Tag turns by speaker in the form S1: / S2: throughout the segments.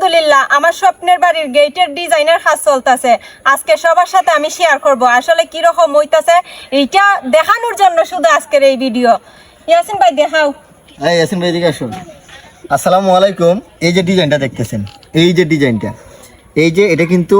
S1: আলহামদুলিল্লাহ আমার স্বপ্নের বাড়ির গেটের ডিজাইনের কাজ চলতেছে। আজকে সবার সাথে আমি শেয়ার করব। আসলে কি রকম হইতাছে এইটা দেখানোর জন্য শুধু আজকের এই ভিডিও ইয়াসিন ভাই দেখাও।
S2: এই ইয়াসিন ভাই এদিকে আসুন। আসসালামু আলাইকুম। এই যে ডিজাইনটা দেখতেছেন এই যে ডিজাইনটা এই যে এটা কিন্তু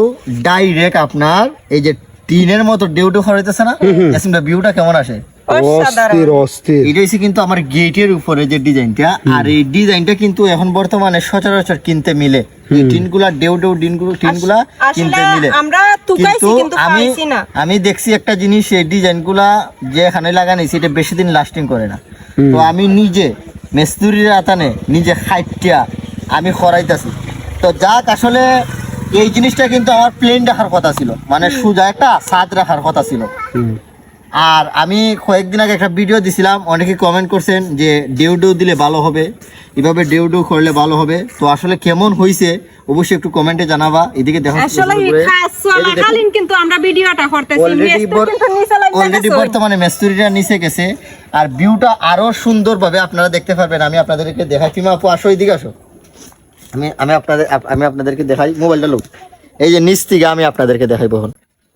S2: ডাইরেক্ট আপনার এই যে টিনের মতো ডেউটো খরাইতেছে না? ইয়াসিন ভাই ভিউটা কেমন আসে?
S3: অস্থির অস্থির।
S2: এটা হচ্ছে কিন্তু আমার গেটের উপরে যে ডিজাইনটা আর এই ডিজাইনটা কিন্তু এখন বর্তমানে সচরাচর কিনতে মিলে। এই টিনগুলা ডেউ ডেউ টিনগুলো টিনগুলা কিনতে মিলে।
S1: আমরা তুকাইছি কিন্তু
S2: আমি আমি দেখছি একটা জিনিস এই ডিজাইনগুলা যে এখানে লাগানি সেটা বেশি দিন লাস্টিং করে না। তো আমি নিজে মেস্তুরির আতানে নিজে খাইটিয়া আমি খরাইতাছি। তো যাক আসলে এই জিনিসটা কিন্তু আমার প্লেন রাখার কথা ছিল। মানে সোজা একটা সাদ রাখার কথা ছিল। আর আমি কয়েকদিন আগে একটা ভিডিও দিছিলাম অনেকে কমেন্ট করছেন যে ডেউ ডেউ দিলে ভালো হবে এভাবে ডেউ ডেউ করলে ভালো হবে। তো আসলে কেমন হয়েছে অবশ্যই একটু কমেন্টে জানাবা। এদিকে দেখো
S1: আসলে এই কাজ চলাকালীন কিন্তু আমরা ভিডিওটা করতেছি
S2: অলরেডি। বর্তমানে মেস্তুরিটা নিচে গেছে। আর ভিউটা আরও সুন্দরভাবে আপনারা দেখতে পারবেন। আমি আপনাদেরকে দেখাই ফিমা আপু আসো এদিকে আসো। আমি আমি আপনাদের আমি আপনাদেরকে দেখাই। মোবাইলটা লোক। এই যে নিচ থেকে আমি আপনাদেরকে দেখাই বহন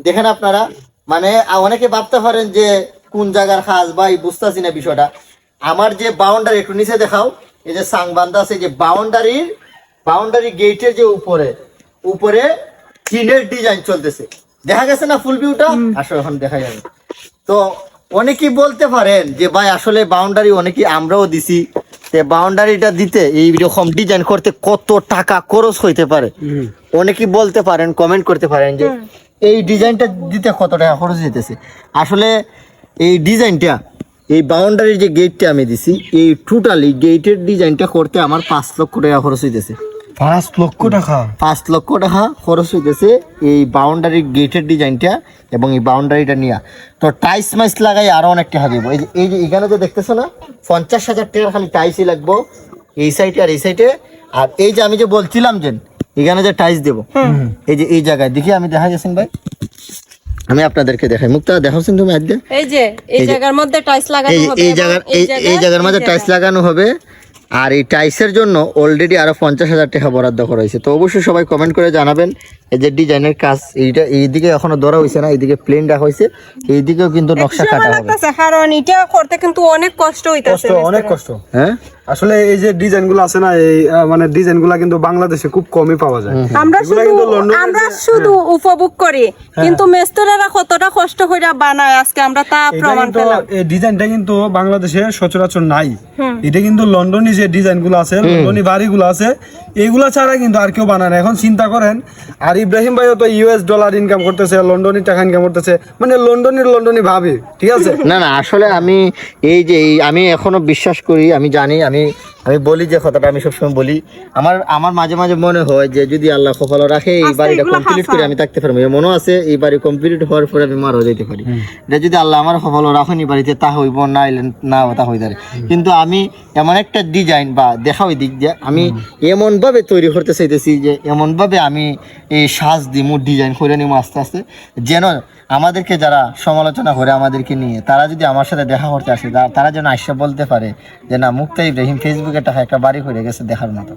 S2: দেখেন আপনারা মানে অনেকে ভাবতে পারেন যে কোন জায়গার খাস বা এই বুঝতেছি না বিষয়টা। আমার যে বাউন্ডারি একটু নিচে দেখাও। এই যে সাংবান্ধা আছে যে বাউন্ডারির বাউন্ডারি গেটের যে উপরে উপরে টিনের ডিজাইন চলতেছে। দেখা গেছে না ফুল ভিউটা আসলে এখন দেখা যাবে তো অনেকেই বলতে পারেন যে ভাই আসলে বাউন্ডারি অনেকে আমরাও দিছি। তে বাউন্ডারিটা দিতে এই রকম ডিজাইন করতে কত টাকা খরচ হইতে পারে? অনেকেই বলতে পারেন কমেন্ট করতে পারেন যে এই ডিজাইনটা দিতে কত টাকা খরচ হইতেছে? আসলে এই ডিজাইনটা এই বাউন্ডারির যে গেটটা আমি দিছি এই টোটালি গেটের ডিজাইনটা করতে আমার পাঁচ লক্ষ টাকা খরচ হইতেছে।
S3: পাঁচ লক্ষ টাকা?
S2: পাঁচ লক্ষ টাকা খরচ হইতেছে এই বাউন্ডারি গেটের ডিজাইনটা এবং এই বাউন্ডারিটা নিয়ে। তো টাইস মাইস লাগাই আরও অনেক টাকা দিব। এই যে এই যে এখানে যে দেখতেছো না পঞ্চাশ হাজার টাকা খালি টাইসই লাগবো এই সাইডে আর এই সাইডে আর এই যে আমি যে বলছিলাম যে এখানে যে টাইস দেবো। এই যে এই জায়গায় দেখি আমি দেখা যাচ্ছেন ভাই? আমি আপনাদেরকে দেখাই। মুক্তা দেখাচ্ছেন তুমি আজকে
S1: এই যে এই জায়গার মধ্যে টাইস লাগানো হবে
S2: এই জায়গার এই এই জায়গার মধ্যে টাইলস লাগানো হবে। আর এই টাইসের জন্য অলরেডি আরও পঞ্চাশ হাজার টাকা বরাদ্দ করা হয়েছে। তো অবশ্যই সবাই কমেন্ট করে জানাবেন এই যে ডিজাইনের কাজ এইটা এইদিকে এখনও ধরা হয়েছে না এইদিকে প্লেন রাখা হয়েছে এইদিকেও কিন্তু নকশা কাটা হবে।
S1: কারণ এটা করতে কিন্তু অনেক কষ্ট হইতাছে
S3: কষ্ট অনেক কষ্ট।
S2: হ্যাঁ?
S3: আসলে এই যে ডিজাইনগুলো আছে না এই মানে ডিজাইনগুলা কিন্তু বাংলাদেশে খুব কমই পাওয়া যায়।
S1: আমরা শুধু আমরা শুধু উপভোগ করি কিন্তু মেস্তরেরা কতটা কষ্ট করে বানায় আজকে আমরা তা প্রমাণ পেলাম।
S3: এই ডিজাইনটা কিন্তু বাংলাদেশে সচরাচর নাই। এটা কিন্তু লন্ডনি যে ডিজাইনগুলো আছে লন্ডনি বাড়ি গুলো আছে এইগুলা ছাড়া কিন্তু আর কেউ বানায় না। এখন চিন্তা করেন আর ইব্রাহিম ভাইও তো ইউএস ডলার ইনকাম করতেছে লন্ডনি টাকা ইনকাম করতেছে। মানে লন্ডনের লন্ডনি ভাবে ঠিক আছে?
S2: না না আসলে আমি এই যে আমি এখনও বিশ্বাস করি আমি জানি আমি আমি বলি যে কথাটা আমি সবসময় বলি। আমার আমার মাঝে মাঝে মনে হয় যে যদি আল্লাহ কপাল রাখে এই
S1: আচ্ছা,
S2: বাড়িটা কমপ্লিট করে আমি থাকতে পারব। মনে আছে এই বাড়ি কমপ্লিট হওয়ার পরে আমি মারা যেতে পারি। এটা যদি আল্লাহ আমার কপাল রাখেনি বাড়িতে তা হইব না হইলে না তা হইতে কিন্তু আমি এমন একটা ডিজাইন বা দেখা ওই দিক যে আমি এমন ভাবে তৈরি করতে চাইতেছি যে এমন ভাবে আমি এই সাজ দিমু ডিজাইন করে নিবো আস্তে আস্তে। যেন আমাদেরকে যারা সমালোচনা করে আমাদেরকে নিয়ে, তারা যদি আমার সাথে দেখা করতে আসে তারা যেন আইসা বলতে পারে যে, না মুক্তা ইব্রাহিম ফেসবুকে টাকা একটা বাড়ি করে গেছে দেখার মতো।